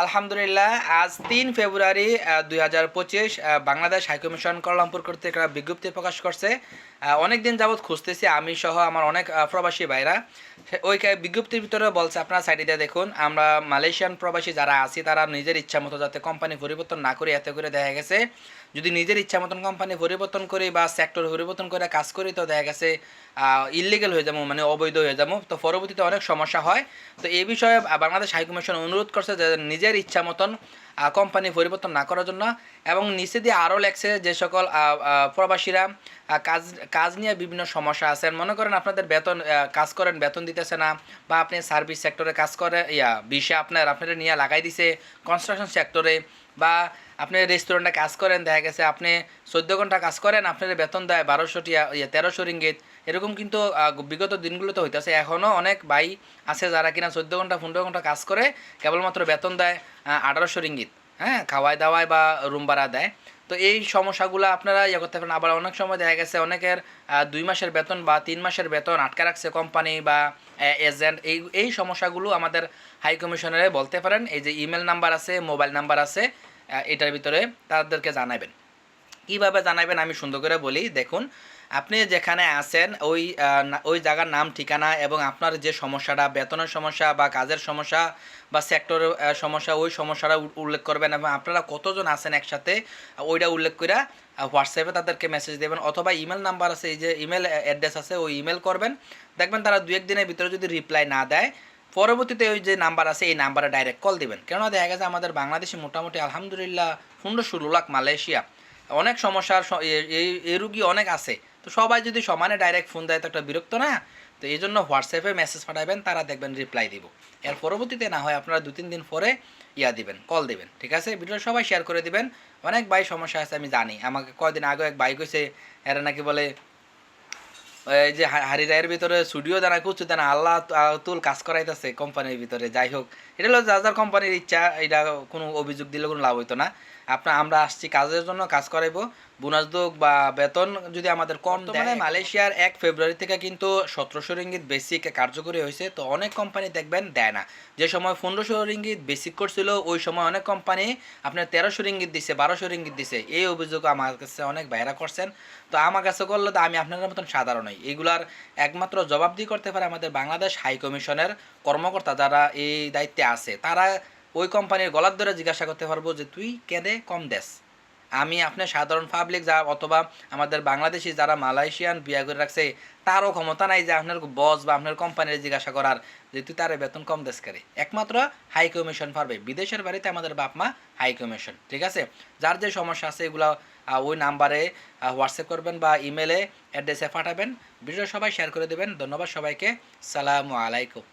আলহামদুলিল্লাহ, আজ তিন ফেব্রুয়ারি দুই হাজার পঁচিশ বাংলাদেশ হাইকমিশন কলামপুর কর্তৃক বিজ্ঞপ্তি প্রকাশ করছে। অনেক দিন যাবৎ খুঁজতেছি, আমি সহ আমার অনেক প্রবাসী ভাইরা। ওই বিজ্ঞপ্তির ভিতরে বলছে, আপনারা সাইডে দেখুন, আমরা মালয়েশিয়ান প্রবাসী যারা আছি, তারা নিজের ইচ্ছা মতো যাতে কোম্পানি পরিবর্তন না করে, এতে করে দেখা গেছে, যদি নিজের ইচ্ছা মতন কোম্পানি পরিবর্তন করি বা সেক্টর পরিবর্তন করে কাজ করি, তো দেখা গেছে ইলিগেল হয়ে যাব মানে অবৈধ হয়ে যাব। তো পরবর্তীতে অনেক সমস্যা হয়। তো এই বিষয়ে বাংলাদেশ হাইকমিশন অনুরোধ করছে যে নিজের ইচ্ছা মতন কোম্পানি পরিবর্তন না করার জন্য এবং নিচে দিয়ে আরও লেখছে যে সকল প্রবাসীরা কাজ কাজ নিয়ে বিভিন্ন সমস্যা আছে মনে করেন আপনাদের বেতন কাজ করেন, বেতন দিতেছে না বা আপনি সার্ভিস সেক্টরে কাজ করে, ইয়া, বিষে আপনার, আপনারা নিয়ে লাগাই দিছে কনস্ট্রাকশন সেক্টরে বা আপনি রেস্টুরেন্টে কাজ করেন, দেখা গেছে আপনি চোদ্দ ঘণ্টা কাজ করেন, আপনার বেতন দেয় বারোশো টিয়া, ইয়া তেরোশো রিঙ্গিত। এরকম কিন্তু বিগত দিনগুলোতে হইতেছে। এখনও অনেক ভাই আছে যারা কিনা চোদ্দ ঘণ্টা, পনেরো ঘণ্টা কাজ করে, কেবলমাত্র বেতন দেয় আঠারোশো রিঙ্গিত হ্যাঁ? খাওয়াই দাওয়ায় বা রুম ভাড়া দেয়। তো এই সমস্যাগুলো আপনারা ইয়ে করতে পারেন। আবার অনেক সময় দেখা গেছে অনেকের দুই মাসের বেতন বা তিন মাসের বেতন আটকা রাখছে কোম্পানি বা এজেন্ট এই এই সমস্যাগুলো আমাদের হাই কমিশনারে বলতে পারেন। এই যে ইমেল নাম্বার আছে মোবাইল নাম্বার আছে। এটার ভিতরে তাদেরকে জানাবেন কীভাবে জানাবেন আমি সুন্দর করে বলি, দেখুন, আপনি যেখানে আছেন, ওই ওই জায়গার নাম, ঠিকানা এবং আপনার যে সমস্যাটা, বেতনের সমস্যা বা কাজের সমস্যা বা সেক্টরের সমস্যা, ওই সমস্যাটা উল্লেখ করবেন এবং আপনারা কতজন আছেন একসাথে, ওইটা উল্লেখ করে হোয়াটসঅ্যাপে তাদেরকে মেসেজ দেবেন অথবা ইমেল নাম্বার আছে, এই যে ইমেল অ্যাড্রেস আছে, ওই ইমেল করবেন। দেখবেন তারা দু এক দিনের ভিতরে যদি রিপ্লাই না দেয় পরবর্তীতে ওই যে নাম্বার আছে, এই নাম্বারে ডাইরেক্ট কল দিবেন। কেননা দেখা গেছে আমাদের বাংলাদেশে মোটামুটি, আলহামদুলিল্লাহ পনেরো ষোলো লাখ মালয়েশিয়া। অনেক সমস্যার এই রুগী অনেক আছে। তো সবাই যদি সমানে ডাইরেক্ট ফোন দেয়, তো একটা বিরক্ত না? তো এই জন্য হোয়াটসঅ্যাপে মেসেজ পাঠাবেন, তারা দেখবেন রিপ্লাই দিব। এর পরবর্তীতে না হয় আপনারা দু তিন দিন পরে ইয়া দিবেন কল দিবেন। ঠিক আছে? ভিডিওটা সবাই শেয়ার করে দিবেন। অনেক ভাই সমস্যা আছে, আমি জানি। আমাকে কয়দিন আগে এক ভাই কইছে, এরা নাকি বলে এই যে হারি রায়ের ভিতরে স্টুডিও দানা করছে দানা আল্লাহ তুল কাজ করাইতেছে কোম্পানির ভিতরে। যাই হোক, এটা হলো যার যার কোম্পানির ইচ্ছা, এটা কোনো অভিযোগ দিলে কোনো লাভ হইতো না। আপনার আমরা আসছি কাজের জন্য কাজ করাইবো। বোনাস দোক বা বেতন যদি আমাদের কম মানে মালয়েশিয়ার এক ফেব্রুয়ারি থেকে কিন্তু সতেরোশো রিঙ্গিত বেসিক কার্যকরী হয়েছে। তো অনেক কোম্পানি দেখবেন দেয় না। যে সময় পনেরোশো রিঙ্গিত বেসিক করছিল ওই সময় অনেক কোম্পানি আপনার তেরোশো রিঙ্গিত দিছে বারোশো রিঙ্গিত দিছে। এই অভিযোগ আমার কাছে অনেক বাইরা করছেন। তো আমার কাছে করলে তো আমি আপনাদের মতন সাধারণ নই। এগুলার একমাত্র জবাবদি করতে পারে আমাদের বাংলাদেশ হাই কমিশনের কর্মকর্তা যারা এই দায়িত্বে আছে। তারা ওই কোম্পানির গলার ধরে জিজ্ঞাসা করতে পারব যে, তুই কেঁদে কম দেশ আমি আপনার সাধারণ পাবলিক যা, অথবা আমাদের বাংলাদেশি যারা মালয়েশিয়ান বিয়া করে রাখছে, তারও ক্ষমতা নাই যে আপনার বস বা আপনার কোম্পানির জিজ্ঞাসা করার যে, তুই তার বেতন কম দেশ করে? একমাত্র হাই কমিশন পারবে। বিদেশের বাড়িতে আমাদের বাপ মা হাই কমিশন ঠিক আছে? যার যে সমস্যা আছে এগুলো ওই নাম্বারে হোয়াটসঅ্যাপ করবেন বা ইমেলে অ্যাড্রেসে পাঠাবেন। ভিডিও সবাই শেয়ার করে দেবেন। ধন্যবাদ সবাইকে। সালামু আলাইকুম।